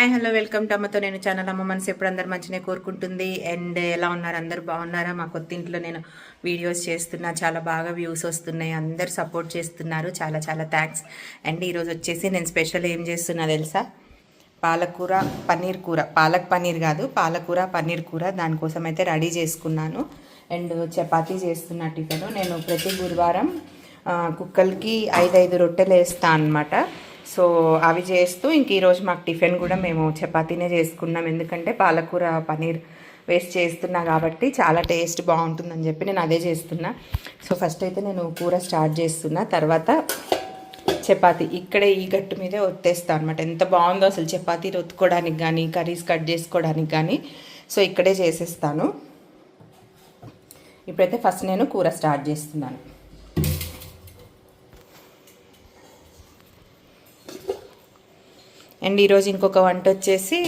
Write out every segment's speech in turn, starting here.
Hi hello welcome to అమ్మతో నేను channel అమ్మ మనసు ఎప్పుడు అందరు మంచినే కోరుకుంటుంది. అండ్ ఎలా ఉన్నారు? అందరు బాగున్నారా? మా కొత్త ఇంట్లో నేను వీడియోస్ చేస్తున్నా. చాలా బాగా వ్యూస్ వస్తున్నాయి. అందరు సపోర్ట్ చేస్తున్నారు. చాలా చాలా థ్యాంక్స్ అండ్ ఈరోజు వచ్చేసి నేను స్పెషల్ ఏం చేస్తున్నా తెలుసా? పాలకూర పన్నీర్ కూర. పాలక్ పన్నీర్ కాదు పాలకూర పన్నీర్ కూర. దానికోసం అయితే రెడీ చేసుకున్నాను. అండ్ చపాతీ చేస్తున్న టిఫిన్. నేను ప్రతి గురువారం కుక్కలకి ఐదు ఐదు రొట్టెలు వేస్తాను అనమాట సో అవి చేస్తూ ఇంక ఈరోజు మాకు టిఫిన్ కూడా మేము చపాతీనే చేసుకున్నాం. ఎందుకంటే పాలకూర పన్నీర్ వేస్ట్ చేస్తున్నా కాబట్టి చాలా టేస్ట్ బాగుంటుందని చెప్పి నేను అదే చేస్తున్నా. సో ఫస్ట్ అయితే నేను కూర స్టార్ట్ చేస్తున్నా. తర్వాత చపాతి. ఇక్కడే ఈ గట్టు మీదే ఒత్తేస్తాను అనమాట ఎంత బాగుందో అసలు చపాతీలు ఒత్తుకోవడానికి కానీ కర్రీస్ కట్ చేసుకోవడానికి కానీ సో ఇక్కడే చేసేస్తాను. ఇప్పుడైతే ఫస్ట్ నేను కూర స్టార్ట్ చేస్తున్నాను. అండ్ ఈరోజు ఇంకొక వంట వచ్చేసి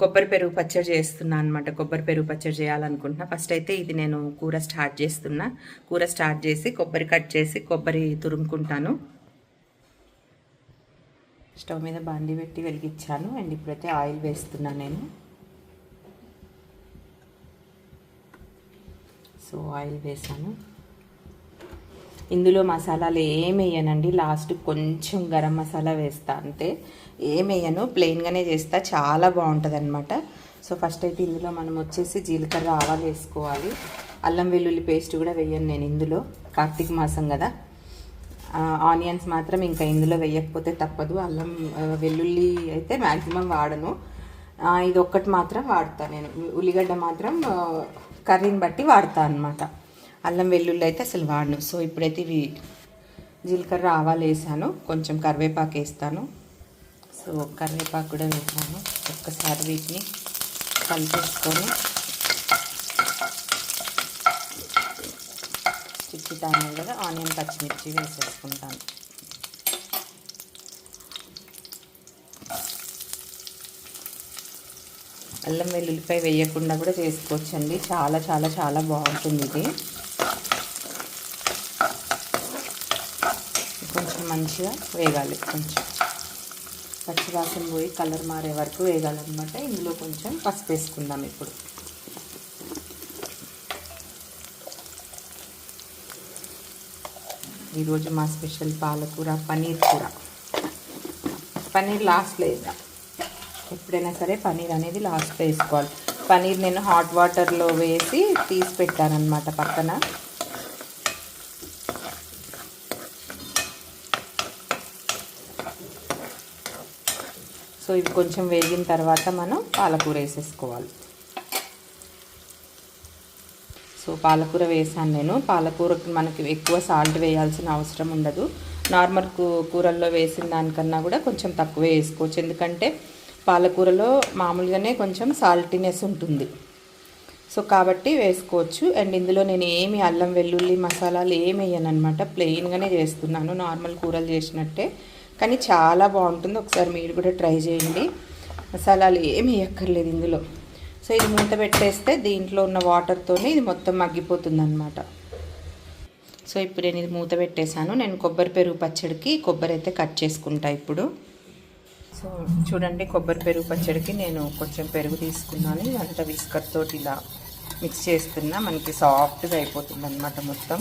కొబ్బరి పెరుగు పచ్చడి చేస్తున్నా అనమాట కొబ్బరి పెరుగు పచ్చడి చేయాలనుకుంటున్నా. ఫస్ట్ అయితే ఇది నేను కూర స్టార్ట్ చేస్తున్నా. కూర స్టార్ట్ చేసి కొబ్బరి కట్ చేసి కొబ్బరి తురుముకుంటాను. స్టవ్ మీద బాండి పెట్టి వెలిగించాను. అండ్ ఇప్పుడైతే ఆయిల్ వేస్తున్నా నేను. సో ఆయిల్ వేసాను. ఇందులో మసాలాలు ఏం వేయనండి. లాస్ట్ కొంచెం గరం మసాలా వేస్తా అంతే. ఏం వేయను ప్లెయిన్గానే చేస్తా చాలా బాగుంటుంది అనమాట సో ఫస్ట్ అయితే ఇందులో మనం వచ్చేసి జీలకర్ర ఆవాలు వేసుకోవాలి. అల్లం వెల్లుల్లి పేస్ట్ కూడా వేయను నేను ఇందులో. కార్తీక మాసం కదా. ఆనియన్స్ మాత్రం ఇంకా ఇందులో వేయకపోతే తప్పదు. అల్లం వెల్లుల్లి అయితే మ్యాక్సిమం వాడను. ఇది ఒక్కటి మాత్రం వాడతా నేను. ఉల్లిగడ్డ మాత్రం కర్రీని బట్టి వాడతా అనమాట అల్లం వెల్లుల్లి అయితే అసలు వాడను. సో ఇప్పుడైతే ఇవి జీలకర్ర ఆవాలు వేసాను. కొంచెం కరివేపాకు వేస్తాను. సో కరివేపాకు కూడా వేసాను. ఒక్కసారి వీటిని కలిపేసుకొని చిక్కుతాను కదా ఆనియన్ పచ్చిమిర్చి వేసేసుకుంటాను. అల్లం వెల్లుల్లిపాయ వేయకుండా కూడా చేసుకోవచ్చండి. చాలా చాలా చాలా బాగుంటుంది ఇది కొంచెం మంచిగా వేగాలి కొంచెం. పచ్చివాసన పోయి కలర్ మారే వరకు వేగాలన్నమాట. ఇందులో కొంచెం పసుపు వేసుకుందాం ఇప్పుడు. ఈరోజు మా స్పెషల్ పాలకూర పన్నీర్ కూర. పన్నీర్ లాస్ట్లో వేద్దాం. ఎప్పుడైనా సరే పన్నీర్ అనేది లాస్ట్లో వేసుకోవాలి. పన్నీర్ నేను హాట్ వాటర్లో వేసి తీసి పెట్టానమాట పక్కన. సో ఇవి కొంచెం వేగిన తర్వాత మనం పాలకూర వేసేసుకోవాలి. సో పాలకూర వేసాను నేను. పాలకూరకి మనకి ఎక్కువ సాల్ట్ వేయాల్సిన అవసరం ఉండదు. నార్మల్ కూ కూరల్లో వేసిన దానికన్నా కూడా కొంచెం తక్కువే వేసుకోవచ్చు. ఎందుకంటే పాలకూరలో మామూలుగానే కొంచెం సాల్టీనెస్ ఉంటుంది. సో కాబట్టి వేసుకోవచ్చు. అండ్ ఇందులో నేను ఏమి అల్లం వెల్లుల్లి మసాలాలు ఏమి వేయను అనమాట ప్లెయిన్గానే చేస్తున్నాను. నార్మల్ కూరలు చేసినట్టే. కానీ చాలా బాగుంటుంది. ఒకసారి మీరు కూడా ట్రై చేయండి. మసాలాలు ఏమి వేయక్కర్లేదు ఇందులో. సో ఇది మూత పెట్టేస్తే దీంట్లో ఉన్న వాటర్తోనే ఇది మొత్తం మగ్గిపోతుంది అనమాట సో ఇప్పుడు నేను ఇది మూత పెట్టేశాను. నేను కొబ్బరి పెరుగు పచ్చడికి కొబ్బరి అయితే కట్ చేసుకుంటా ఇప్పుడు. సో చూడండి కొబ్బరి పెరుగు పచ్చడికి నేను కొంచెం పెరుగు తీసుకున్నాను. అంత విస్కర్ తోటి ఇలా మిక్స్ చేస్తున్నా. మనకి సాఫ్ట్గా అయిపోతుంది అనమాట మొత్తం.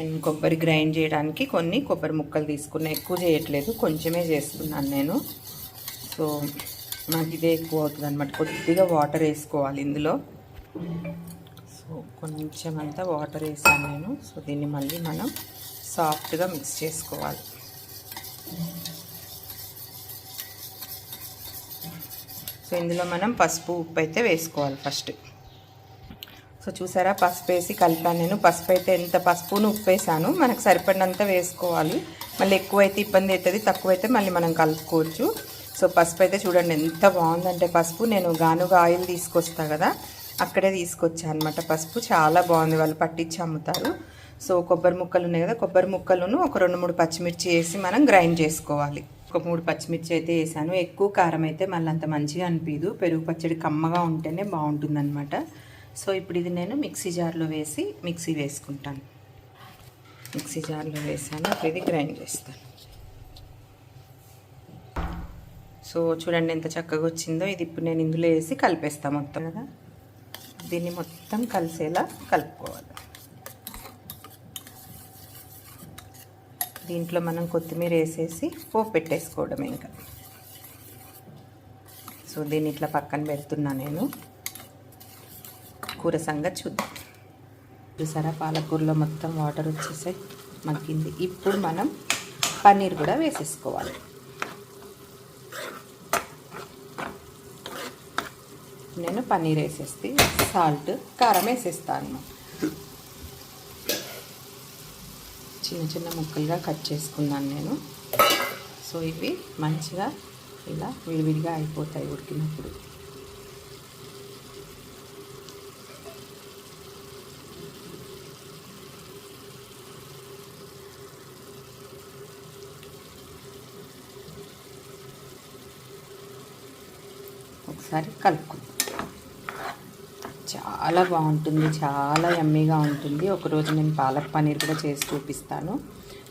అండ్ కొబ్బరి గ్రైండ్ చేయడానికి కొన్ని కొబ్బరి ముక్కలు తీసుకున్నా ఎక్కువ చేయట్లేదు కొంచెమే చేస్తున్నాను నేను. సో నాకు ఇదే ఎక్కువ అవుతుంది అనమాట కొద్దిగా వాటర్ వేసుకోవాలి ఇందులో. సో కొంచెం అంతా వాటర్ వేసాను నేను. సో దీన్ని మళ్ళీ మనం సాఫ్ట్గా మిక్స్ చేసుకోవాలి. సో ఇందులో మనం పసుపు ఉప్పు అయితే వేసుకోవాలి ఫస్ట్. సో చూసారా పసుపు వేసి కలిపాను నేను. పసుపు అయితే ఎంత పసుపును ఉప్పు వేసాను మనకు సరిపడినంత వేసుకోవాలి. మళ్ళీ ఎక్కువైతే ఇబ్బంది అవుతుంది తక్కువైతే మళ్ళీ మనం కలుపుకోవచ్చు. సో పసుపు అయితే చూడండి ఎంత బాగుందంటే పసుపు. నేను గానుగా ఆయిల్ తీసుకొస్తా కదా అక్కడే తీసుకొచ్చా అనమాట పసుపు. చాలా బాగుంది వాళ్ళు పట్టించి అమ్ముతారు. సో కొబ్బరి ముక్కలు ఉన్నాయి కదా కొబ్బరి ముక్కలను ఒక రెండు మూడు పచ్చిమిర్చి వేసి మనం గ్రైండ్ చేసుకోవాలి. ఒక మూడు పచ్చిమిర్చి అయితే వేసాను. ఎక్కువ కారం అయితే మళ్ళీ అంత మంచిగా అనిపించదు పెరుగు పచ్చడి కమ్మగా ఉంటేనే బాగుంటుందన్నమాట. సో ఇప్పుడు ఇది నేను మిక్సీ జార్లో వేసి మిక్సీ వేసుకుంటాను. మిక్సీ జార్లో వేసాను. ఇప్పుడు ఇది గ్రైండ్ చేస్తాను. సో చూడండి ఎంత చక్కగా వచ్చిందో. ఇది ఇప్పుడు నేను ఇందులో వేసి కలిపేస్తాను మొత్తం కదా? దీన్ని మొత్తం కలిసేలా కలుపుకోవాలి. దీంట్లో మనం కొత్తిమీర వేసేసి పోపు పెట్టేసుకోవడం ఇంకా. సో దీన్ని ఇట్లా పక్కన పెడుతున్నా నేను. కూర సంగతి చూద్దాం. చూసారా? పాలకూరలో మొత్తం వాటర్ వచ్చేసాయి. మగ్గింది. ఇప్పుడు మనం పన్నీర్ కూడా వేసేసుకోవాలి. నేను పన్నీర్ వేసేస్తే సాల్ట్ కారం వేసేస్తాను చిన్న చిన్న ముక్కలుగా కట్ చేసుకున్నాను నేను. సో ఇవి మంచిగా ఇలా విడివిడిగా అయిపోతాయి ఉడికినప్పుడు. ఒకసారి కలుపుకుందాం. చాలా బాగుంటుంది చాలా యమ్మీగా ఉంటుంది. ఒకరోజు నేను పాలక్ పన్నీర్ కూడా చేసి చూపిస్తాను.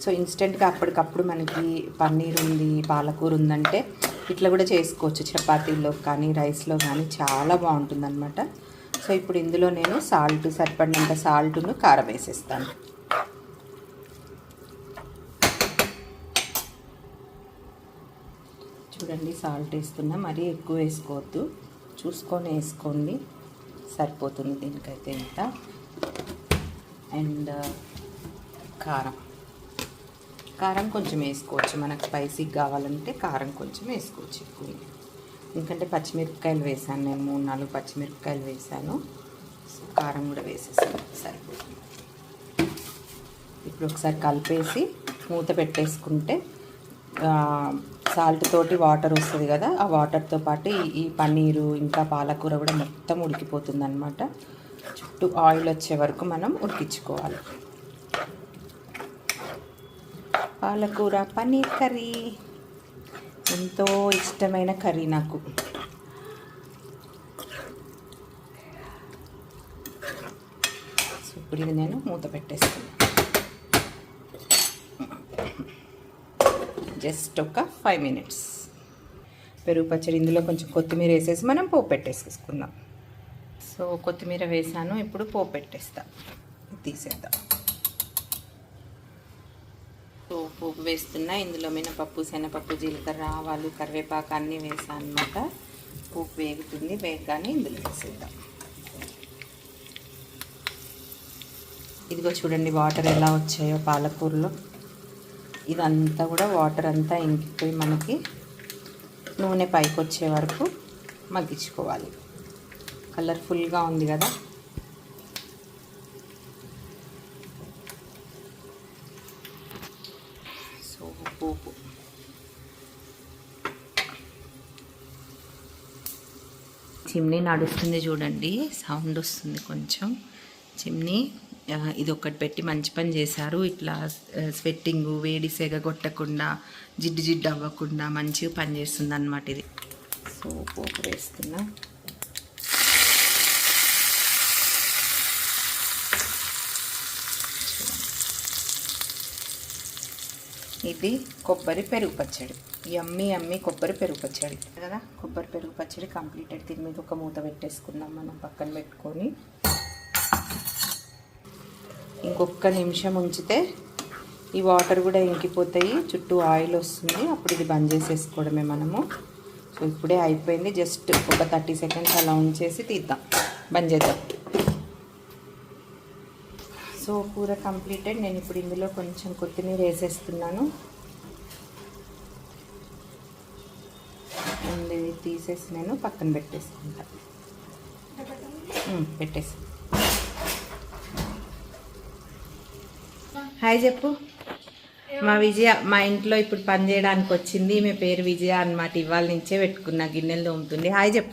సో ఇన్స్టెంట్గా అప్పటికప్పుడు మనకి పన్నీర్ ఉంది పాలకూర ఉందంటే ఇట్లా కూడా చేసుకోవచ్చు. చపాతీలో కానీ రైస్లో కానీ చాలా బాగుంటుంది అనమాట సో ఇప్పుడు ఇందులో నేను సాల్ట్ సరిపడినంత సాల్ట్ను కారం వేసేస్తాను. చూడండి సాల్ట్ వేస్తున్నా మరీ ఎక్కువ వేసుకోవద్దు. చూసుకొని వేసుకోండి. సరిపోతుంది దీనికైతే ఇంత. అండ్ uh, కారం. కారం కొంచెం వేసుకోవచ్చు. మనకు స్పైసీగా కావాలంటే కారం కొంచెం వేసుకోవచ్చు ఎక్కువ ఎందుకంటే పచ్చిమిరపకాయలు వేసాను నేను మూడు నాలుగు పచ్చిమిరపకాయలు వేసాను. సో కారం కూడా వేసేసాను. సరిపోతుంది. ఇప్పుడు ఒకసారి కలిపేసి మూత పెట్టేసుకుంటే uh, సాల్ట్ తోటి వాటర్ వస్తుంది కదా ఆ వాటర్తో పాటు ఈ పన్నీరు ఇంకా పాలకూర కూడా మొత్తం ఉడికిపోతుంది అనమాట చుట్టూ ఆయిల్ వచ్చే వరకు మనం ఉడికించుకోవాలి. పాలకూర పన్నీర్ కర్రీ. ఎంతో ఇష్టమైన కర్రీ నాకు. ఇప్పుడు ఇది నేను మూత పెట్టేస్తాను జస్ట్ ఒక ఫైవ్ మినిట్స్ పెరుగు పచ్చడి ఇందులో కొంచెం కొత్తిమీర వేసేసి మనం పోపు పెట్టేసుకుందాం సో కొత్తిమీర వేసాను ఇప్పుడు పోపు పెట్టేస్తా. తీసేద్దాం. సో పోపు వేస్తున్నా ఇందులో మినపప్పు శనగపప్పు జీలకర్ర ఆవాలు కరివేపాకు అన్నీ వేసాను అనమాట పోపు వేగుతుంది వేగగానే ఇందులో వేసేద్దాం. ఇదిగో చూడండి వాటర్ ఎలా వచ్చాయో పాలకూరలో. ఇదంతా కూడా వాటర్ అంతా ఇంకిపోయి మనకి నూనె పైకి వచ్చే వరకు మగ్గించుకోవాలి. కలర్ఫుల్గా ఉంది కదా? సో పోపు. చిమ్నీ నడుస్తుంది చూడండి. సౌండ్ వస్తుంది కొంచెం. చిమ్నీ ఇది ఒకటి పెట్టి మంచి పని చేశారు. ఇట్లా స్వెట్టింగ్ వేడి సెగ కొట్టకుండా జిడ్డు జిడ్డు అవ్వకుండా మంచిగా పనిచేస్తుంది అనమాట ఇది. సో పోపు వేస్తున్నా. ఇది కొబ్బరి పెరుగు పచ్చడి. అమ్మి అమ్మి కొబ్బరి పెరుగు పచ్చడి. కదా కొబ్బరి పెరుగు పచ్చడి కంప్లీటెడ్. దీని మీద ఒక మూత పెట్టేసుకుందాం మనం పక్కన పెట్టుకొని. ఇంకొక నిమిషం ఉంచితే ఈ వాటర్ కూడా ఇంకిపోతాయి చుట్టూ ఆయిల్ వస్తుంది. అప్పుడు ఇది బంద్ చేసేసుకోవడమే మనము. సో ఇప్పుడే అయిపోయింది. జస్ట్ ఒక థర్టీ సెకండ్స్ అలా ఉంచేసి తీద్దాం. బంద్ చేద్దాం. సో కూర కంప్లీటెడ్. నేను ఇప్పుడు ఇందులో కొంచెం కొత్తిమీర వేసేస్తున్నాను. ఇది తీసేసి నేను పక్కన పెట్టేసుకుంటాను పెట్టేసి. హాయ్ చెప్పు. మా విజయ మా ఇంట్లో ఇప్పుడు పని చేయడానికి వచ్చింది. మీ పేరు విజయ అనమాట ఇవాళ నుంచే పెట్టుకున్నా గిన్నెలు తోముతుంది. హాయ్ చెప్పు.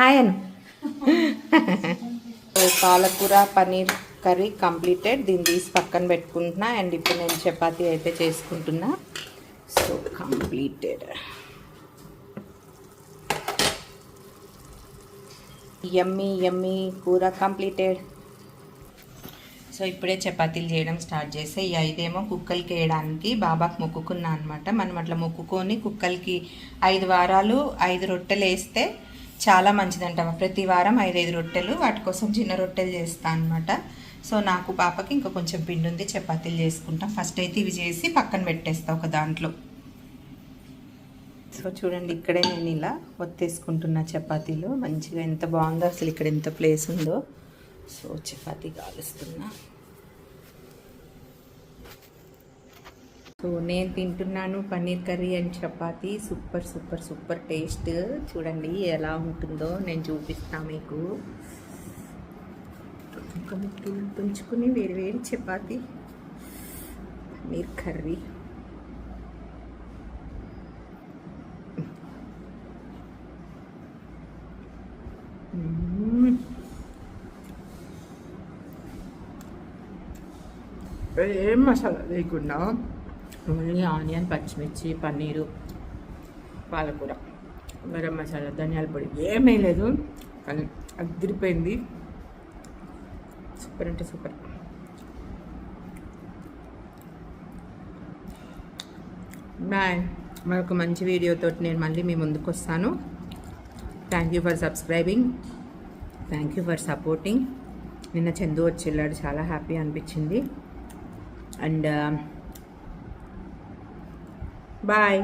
హాయ్ అను. పాలకూర పన్నీర్ కర్రీ కంప్లీటెడ్. దీన్ని తీసి పక్కన పెట్టుకుంటున్నా. అండ్ ఇప్పుడు నేను చపాతీ అయితే చేసుకుంటున్నా. So completed. యమ్మీ యమ్మీ కూర కంప్లీటెడ్. సో ఇప్పుడే చపాతీలు చేయడం స్టార్ట్ చేస్తే ఈ ఐదేమో కుక్కలకి వేయడానికి బాబాకి మొక్కుకున్నా అనమాట మనం అట్లా మొక్కుకొని కుక్కలకి ఐదు వారాలు ఐదు రొట్టెలు వేస్తే చాలా మంచిదంట. ప్రతి వారం ఐదైదు రొట్టెలు వాటి కోసం చిన్న రొట్టెలు చేస్తా అనమాట సో నాకు పాపకి ఇంకా కొంచెం పిండి ఉంది చపాతీలు చేసుకుంటాం. ఫస్ట్ అయితే ఇవి చేసి పక్కన పెట్టేస్తా ఒక దాంట్లో. సో చూడండి ఇక్కడే నేను ఇలా ఒత్తేసుకుంటున్నా చపాతీలు. మంచిగా ఎంత బాగుందో అసలు ఇక్కడ ఎంత ప్లేస్ ఉందో. సో చపాతి కాలుస్తున్నా సో నేను తింటున్నాను paneer curry and chapati. Super super super taste. చూడండి ఎలా ఉంటుందో నేను చూపిస్తాను మీకు. ఒక ముక్కలు తుంచుకుని వేరు వేరు చపాతి. పన్నీర్ కర్రీ. మ్మ్. ఏం మసాలా లేకుండా ఓన్లీ ఆనియన్ పచ్చిమిర్చి పన్నీరు పాలకూర గరం మసాలా ధనియాల పొడి ఏమీ లేదు. కానీ అదిరిపోయింది. సూపర్ అంటే సూపర్. బాయ్. మరొక మంచి వీడియోతో నేను మళ్ళీ మీ ముందుకు వస్తాను. Thank you for subscribing thank you for supporting నిన్న చందు వచ్చి వెళ్ళాడు. చాలా హ్యాపీ అనిపించింది. And bye